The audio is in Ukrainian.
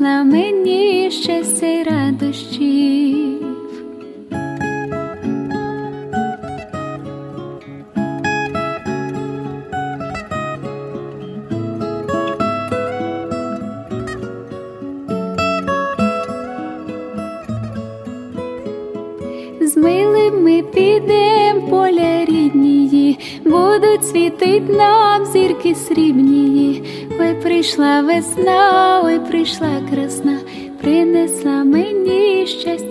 принесла мені щастя й радощів. З милим ми підем поля ріднії, будуть світить нам зірки срібнії. Прийшла весна, ой, прийшла красна, принесла мені щастя